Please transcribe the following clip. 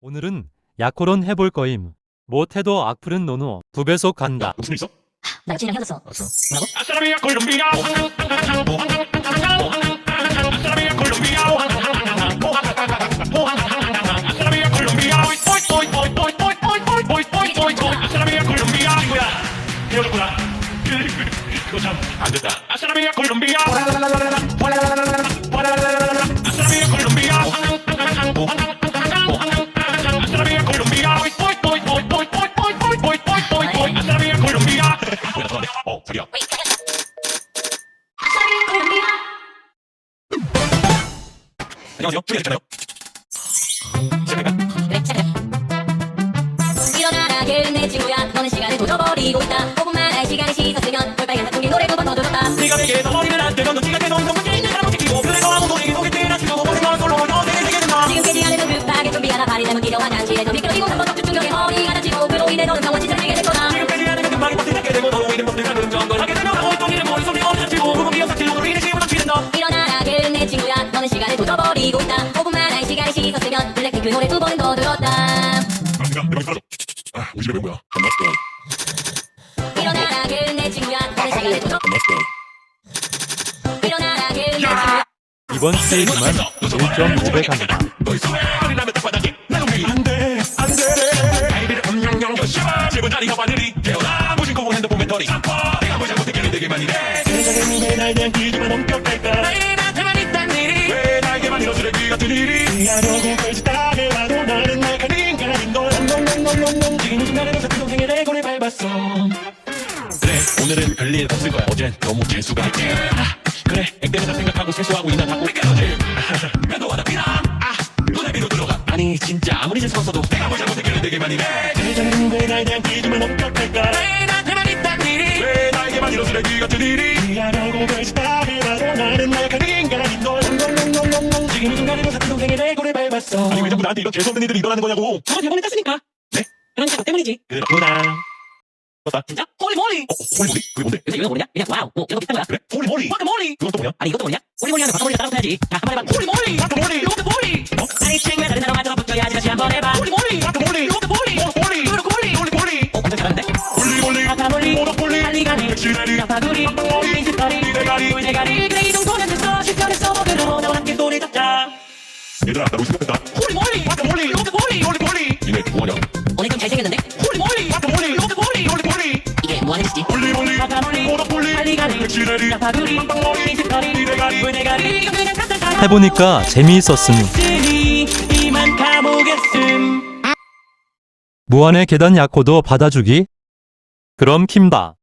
오늘은 약코론 해볼 거임. 못해도 악플은 노노. 두 배속 간다. 무슨 있어? 나 지금 헤어졌어. 뭐라고? 아싸라비아 콜롬비아 아싸라비아 콜롬비아 아싸라비아 콜롬비아 아싸라비아 콜롬비아 이거야 헤어졌구나 그거 참안 된다 아싸라비아 콜롬비아 안녕하세요. 시작해. 일어나라, 걔내 친구야. 너는 시간을 도져버리고 있다. 5분만 할 시간을 씻었으면 볼빨간 사춘기 노래 두번 더 들었다. 네가 내게서 머리를 안 뜨면 눈치가 계속 너무 있는 사람 지키고 그래서 아무도 이 속에 뛰나 치고 모든 걸 솔로 너에게 되게 된다. 지금 깨지 않으면 급하게 준비하라. 발이 잘못 난 우리 집에 왜 뭐야? I'm not stay. 일어나라, 걔내 친구야. 너는 시간을 도져 I'm not stay. 일어나라, 걔내 친구야. 이번 스테이지만 1.5배 간다. 너 있어. 아니라면 땅바닥에 나도 안 돼, 안 돼. 아이비를 음영영 여시마. 집은 다리가 바늘이 깨어나. 무심코 핸드폰 배터리. 내가 뭘 잘못했길래 내게만 이래. 세상에 왜 나에 대한 기준만 엄격할까? 나의 나한테만 있단 일이. 왜 나에게만 이런 쓰레기 같은 일이. 이하려고 오늘은 별일 없을 거야. 어젠 너무 재수가 있지. 아, 그래. 액땜에서 생각하고 세수하고 이나 닦고 깨어지 면도 하나 피나 아 눈에 비로 들어가. 아니 진짜 아무리 재수없어도 내가 뭘 잘못했길래 내게만 이래 세상은 왜 나에 대한 기준만 엄격할까 왜 나한테만 있단 일이? 왜 나에게만 이런 쓰레기 같은 일이 이하려고 별짓 다 해봐도 나는 날카로운 인간인 걸. 놈놈놈놈놈 지금 이 순간에도 사촌 동생의 레고를 밟았어. 아니 왜 자꾸 나한테 이런 재수없는 일들이 일어나는 거냐고. 저번 대본에 땄으니까. 네? 그러니까 너 때문이지. 그렇구나 진짜? 홀리몰리. 어? 홀리몰리? 그게 뭔데? 그래서 이거 모르냐? 그냥 와우. 뭐 이런 거 비슷한 거야. 그래? 홀리몰리 와카몰리. 그건 또 뭐냐? 아니 이것도 모르냐? 홀리몰리 하면 바카몰리 따라서 해야지. 자, 한 번 해봐. 홀리몰리. 와카몰리! 로드몰리. 어? 아니 친구야 다른 단어 맞춰서 붙여야지 다시 한번 해봐. 홀리몰리. 와카몰리! 로드몰리. 홀리몰리! 로드몰리. 홀리몰리! 어, 완전 잘하는데? 홀리몰리! 와카몰리. 모노폴리! 할리갈리. 엑시레리! 야파두리. 빵빵머리! 빈스터리. 비대가리! 물대가리. 그래 이 정도면 됐어. 실전했어. 그럼 나와 함께 소리 잡자. 얘들아 나 생각했다 홀리몰리. 홀리몰리! 니네 뭐하냐? 오늘 좀 잘생겼는데? 홀리몰리. 로드몰리. 홀리몰리! 해보니까 가보겠음. 무한의 계단 약코도 받아주기? 그럼 킴다.